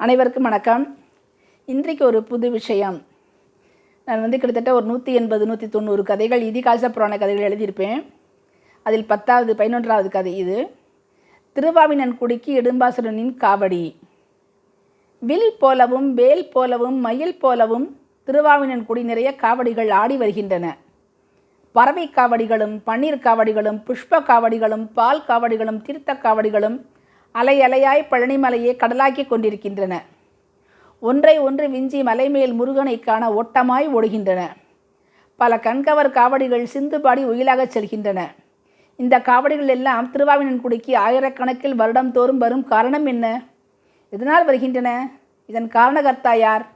அனைவருக்கும் வணக்கம். இன்றைக்கு ஒரு புது விஷயம். நான் வந்து கிட்டத்தட்ட ஒரு நூற்றி எண்பது நூற்றி தொண்ணூறு கதைகள் இதிகாச புராண கதைகள் எழுதியிருப்பேன். அதில் பத்தாவது பதினொன்றாவது கதை இது. திருவாவினன்குடிக்கு இடும்பாசுரனின் காவடி. வில் போலவும் வேல் போலவும் மயில் போலவும் திருவாவினன்குடி நிறைய காவடிகள் ஆடி வருகின்றன. பறவை காவடிகளும் பன்னீர் காவடிகளும் புஷ்ப காவடிகளும் பால் காவடிகளும் தீர்த்த காவடிகளும் அலை அலையாய் பழனிமலையை கடலாக்கி கொண்டிருக்கின்றன. ஒன்றை ஒன்று விஞ்சி மலைமேல் முருகனை காண ஓட்டமாய் ஓடுகின்றன. பல கண்கவர் காவடிகள் சிந்து பாடி உயிலாகச் செல்கின்றன. இந்த காவடிகள் எல்லாம் திருவாவினன்குடிக்கு ஆயிரக்கணக்கில் வருடம் தோறும் வரும் காரணம் என்ன? எதனால் வருகின்றன? இதன் காரணகர்த்தா யார்?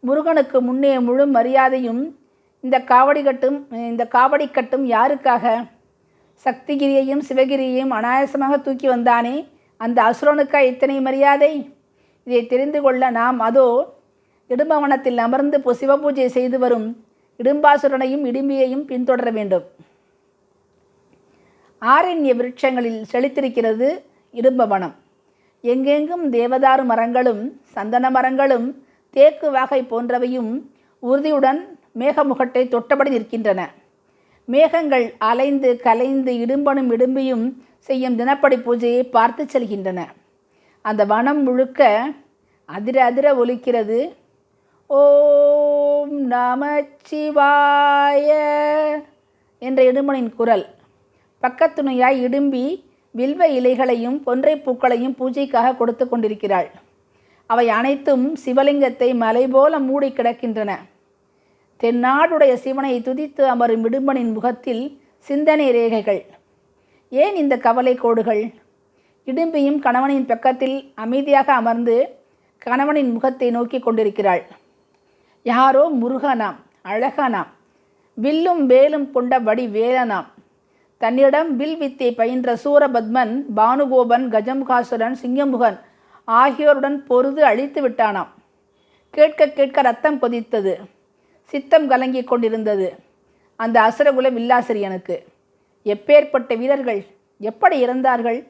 முருகனுக்கு முன்னே முழு மரியாதையும் இந்த காவடி கட்டும் இந்த காவடி கட்டும் யாருக்காக? சக்திகிரியையும் சிவகிரியையும் அனாயாசமாக தூக்கி வந்தானே? அந்த அசுரனுக்கா இத்தனை மரியாதை? இதை தெரிந்து கொள்ள நாம் அதோ இடும்பவனத்தில் அமர்ந்து சிவபூஜை செய்து வரும் இடும்பாசுரனையும் இடும்பியையும் பின்தொடர வேண்டும். ஆரண்ய விருட்சங்களில் செழித்திருக்கிறது இடும்பவனம். எங்கெங்கும் தேவதாரு மரங்களும் சந்தன மரங்களும் தேக்கு வாகை போன்றவையும் உறுதியுடன் மேகமுகட்டை தொட்டபடி நிற்கின்றன. மேகங்கள் அலைந்து கலைந்து இடும்பனும் இடும்பியும் செய்யும் தினப்படி பூஜையை பார்த்து செல்கின்றன. அந்த வனம் முழுக்க அதிர அதிர ஒலிக்கிறது. ஓம் நமச்சிவாய என்ற இடும்பனின் குரல். பக்கத்துணையாய் இடும்பி வில்வ இலைகளையும் பொன்றை பூக்களையும் பூஜைக்காக கொடுத்து கொண்டிருக்கிறாள். அவை அனைத்தும் சிவலிங்கத்தை மலை போல மூடி கிடக்கின்றன. தென்னாடுடைய சிவனை துதித்து அமரும் இடும்பனின் முகத்தில் சிந்தனை ரேகைகள். ஏன் இந்த கவலை கோடுகள் இடும்பியும் கணவனின் பக்கத்தில் அமைதியாக அமர்ந்து கணவனின் முகத்தை நோக்கி கொண்டிருக்கிறாள். யாரோ முருகனாம் அழகனாம் வில்லும் வேலும் கொண்ட வடி வேலனாம். தன்னிடம் வில் வித்தை பயின்ற சூரபத்மன் பானுகோபன் கஜமுகாசுரன் சிங்கமுகன் ஆகியோருடன் பொருது அழித்து விட்டானாம். கேட்க கேட்க ரத்தம் கொதித்தது. சித்தம் கலங்கிக் கொண்டிருந்தது. அந்த அசுரகுல வில்லாசிரியனுக்கு எப்பேற்பட்ட வீரர்கள் எப்படி இறந்தார்கள்?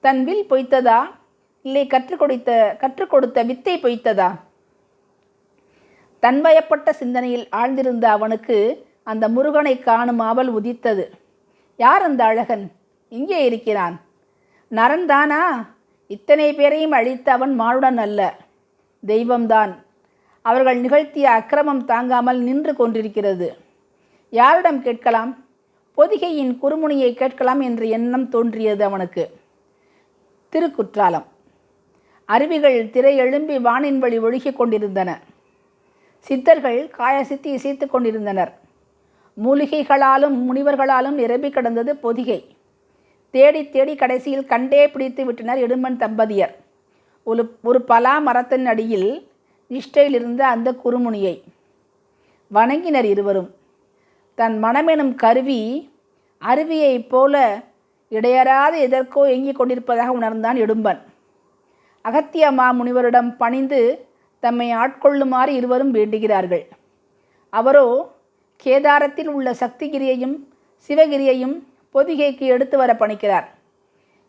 தன் வில் பொய்த்ததா? இல்லை கற்றுக் கொடுத்த கற்றுக் கொடுத்த வித்தை பொய்த்ததா? தன்வயப்பட்ட சிந்தனையில் ஆழ்ந்திருந்த அவனுக்கு அந்த முருகனை காணும் ஆவல் உதித்தது. யார் அந்த அழகன்? இங்கே இருக்கிறான். நரன்தானா? இத்தனை பேரையும் அழித்த அவன் மானுடன் அல்ல. தெய்வம்தான். அவர்கள் நிகழ்த்திய அக்கிரமம் தாங்காமல் நின்று கொண்டிருக்கிறது. யாரிடம் கேட்கலாம்? பொதிகையின் குறுமுனியை கேட்கலாம் என்ற எண்ணம் தோன்றியது அவனுக்கு. திருக்குற்றாலம். அருவிகள் திரை எழும்பி வானின் வழி ஒழுகிக் கொண்டிருந்தன. சித்தர்கள் காயசித்தி இசைத்து கொண்டிருந்தனர். மூலிகைகளாலும் முனிவர்களாலும் நிரம்பி கிடந்தது பொதிகை. தேடி தேடி கடைசியில் கண்டே பிடித்து விட்டனர் எடுமன் தம்பதியர். ஒரு ஒரு பலா மரத்தின் அடியில் நிஷ்டையிலிருந்த அந்த குறுமுனியை. வணங்கினர் இருவரும். தன் மனமெனும் கருவி அருவியைப் போல இடையறாது எதற்கோ இயங்கிக் கொண்டிருப்பதாக உணர்ந்தான் இடும்பன் அகத்திய மாமுனிவரிடம் பணிந்து தம்மை ஆட்கொள்ளுமாறு இருவரும் வேண்டுகிறார்கள். அவரோ கேதாரத்தில் உள்ள சக்திகிரியையும் சிவகிரியையும் பொதிகைக்கு எடுத்து வர பணிக்கிறார்.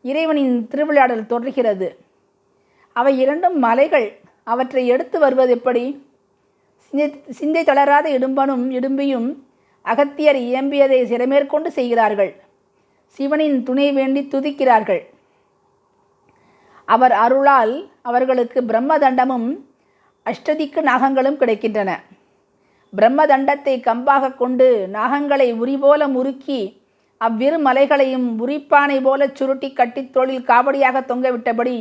இறைவனின் திருவிளையாடல் தொடர்கிறது. அவை இரண்டும் மலைகள். அவற்றை எடுத்து வருவது எப்படி? சிந்தை சிந்தை தளராத இடும்பனும் இடும்பியும் அகத்தியர் இயம்பியதை சிறமேற்கொண்டு செய்கிறார்கள். சிவனின் துணை வேண்டி துதிக்கிறார்கள். அவர் அருளால் அவர்களுக்கு பிரம்மதண்டமும் அஷ்டதிக்கு நாகங்களும் கிடைக்கின்றன. பிரம்மதண்டத்தை கம்பாக கொண்டு நாகங்களை உரிபோல முறுக்கி அவ்விரு மலைகளையும் உரிப்பானை போல சுருட்டி கட்டி தோளில் காவடியாக தொங்கவிட்டபடி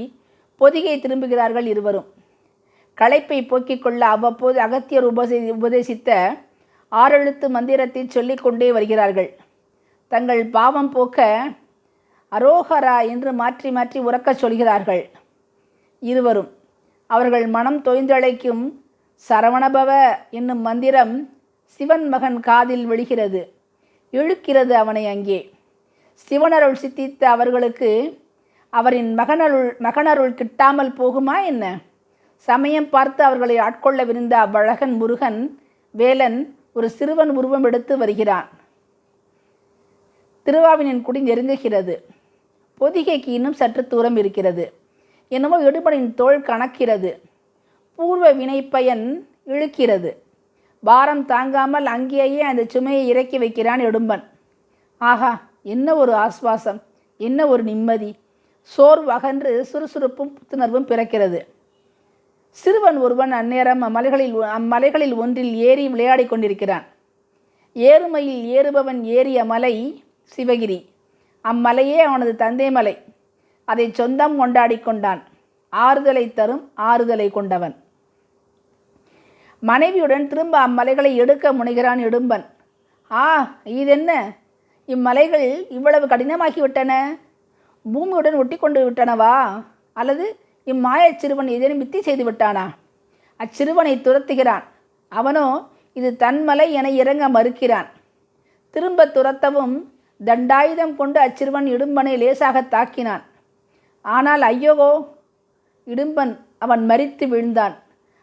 பொதிகை திரும்புகிறார்கள் இருவரும். களைப்பை போக்கிக் கொள்ள அவ்வப்போது அகத்தியர் உபசி உபதேசித்த ஆறெழுத்து மந்திரத்தை சொல்லிக்கொண்டே வருகிறார்கள். தங்கள் பாவம் போக்க அரோகரா என்று மாற்றி மாற்றி உறக்கச் சொல்கிறார்கள். இருவரும் அவர்கள் மனம் தொய்ந்தழைக்கும் சரவணபவ என்னும் மந்திரம் சிவன் மகன் காதில் விழுகிறது. இழுக்கிறது அவனை அங்கே. சிவனருள் சித்தித்த அவர்களுக்கு அவரின் மகனருள் மகனருள் கிட்டாமல் போகுமா என்ன? சமயம் பார்த்து அவர்களை ஆட்கொள்ளவிருந்த அவ்வழகன் முருகன் வேலன் ஒரு சிறுவன் உருவம் எடுத்து வருகிறான். திருவாவினின் குடி நெருங்குகிறது. பொதிகைக்கு இன்னும் சற்று தூரம் இருக்கிறது. என்னவோ இடுபனின் தோள் கணக்கிறது. பூர்வ வினைப்பயன் இழுக்கிறது. பாரம் தாங்காமல் அங்கேயே அந்த சுமையை இறக்கி வைக்கிறான் இடும்பன் ஆஹா என்ன ஒரு ஆஸ்வாசம் என்ன ஒரு நிம்மதி. சோர்வகன்று சுறுசுறுப்பும் புத்துணர்வும் பிறக்கிறது. சிறுவன் ஒருவன் அந்நேரம் அம்மலைகளில் அம்மலைகளில் ஒன்றில் ஏறி விளையாடிக் கொண்டிருக்கிறான். ஏறுமையில் ஏறுபவன் ஏறிய மலை சிவகிரி. அம்மலையே அவனது தந்தை மலை. அதை சொந்தம் கொண்டாடி கொண்டான். ஆறுதலை தரும் ஆறுதலை கொண்டவன். மனைவியுடன் திரும்ப அம்மலைகளை எடுக்க முனைகிறான் இடும்பன். ஆ இதென்ன? இம்மலைகள் இவ்வளவு கடினமாகிவிட்டன. பூமியுடன் ஒட்டி கொண்டு விட்டனவா? அல்லது இம்மாயச் சிறுவன் ஏதேனும் மித்தி செய்து விட்டானா அச்சிறுவனை துரத்துகிறான். அவனோ இது தன்மலை என இறங்க மறுக்கிறான். திரும்ப துரத்தவும் தண்டாயுதம் கொண்டு அச்சிறுவன் இடும்பனை லேசாக தாக்கினான். ஆனால் ஐயோகோ இடும்பன் அவன் மரித்து விழுந்தான்.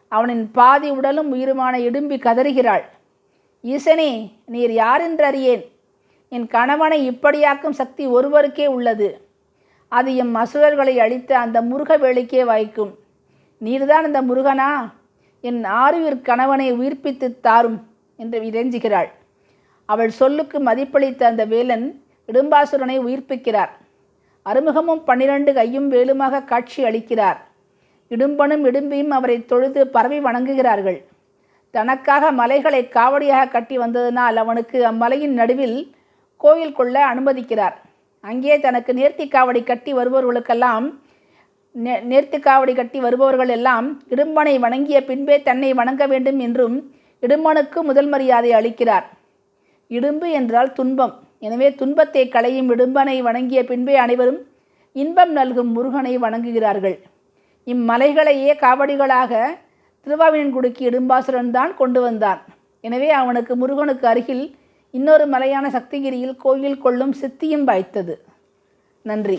அவனின் பாதி உடலும் உயிருமான இடும்பி கதறுகிறாள். ஈசனே நீர் யாரென்று அறியேன்? என் கணவனை இப்படியாக்கும் சக்தி ஒருவருக்கே உள்ளது. அது எம் அசுரர்களை அழித்த அந்த முருக வேலைக்கே வாய்க்கும். நீர்தான் அந்த முருகனா? என் ஆறுவிற் கணவனை உயிர்ப்பித்து தாரும் என்று இறைஞ்சுகிறாள் அவள் சொல்லுக்கு மதிப்பளித்த அந்த வேலன் இடும்பாசுரனை உயிர்ப்பிக்கிறார். அறுமுகமும் பன்னிரண்டு கையும் வேலுமாக காட்சி அளிக்கிறார். இடும்பனும் இடும்பியும் அவரை தொழுது பரவி வணங்குகிறார்கள். தனக்காக மலைகளை காவடியாக கட்டி வந்ததனால் அவனுக்கு அம்மலையின் நடுவில் கோயில் கொள்ள அனுமதிக்கிறார். அங்கே தனக்கு நேர்த்தி காவடி கட்டி வருபவர்களுக்கெல்லாம் நே நேர்த்தி காவடி கட்டி வருபவர்கள் எல்லாம் இடும்பனை வணங்கிய பின்பே தன்னை வணங்க வேண்டும் என்றும் இடும்பனுக்கு முதல் மரியாதை அளிக்கிறார். இடும்பு என்றால் துன்பம். எனவே துன்பத்தை களையும் இடும்பனை வணங்கிய பின்பே அனைவரும் இன்பம் நல்கும் முருகனை வணங்குகிறார்கள். இம்மலைகளையே காவடிகளாக திருவாவினன்குடிக்கு இடும்பாசுரன் தான் கொண்டு வந்தான். எனவே அவனுக்கு முருகனுக்கு அருகில் இன்னொரு மலையான சக்திகிரியில் கோயில் கொள்ளும் சித்தியும் வாய்த்தது. நன்றி.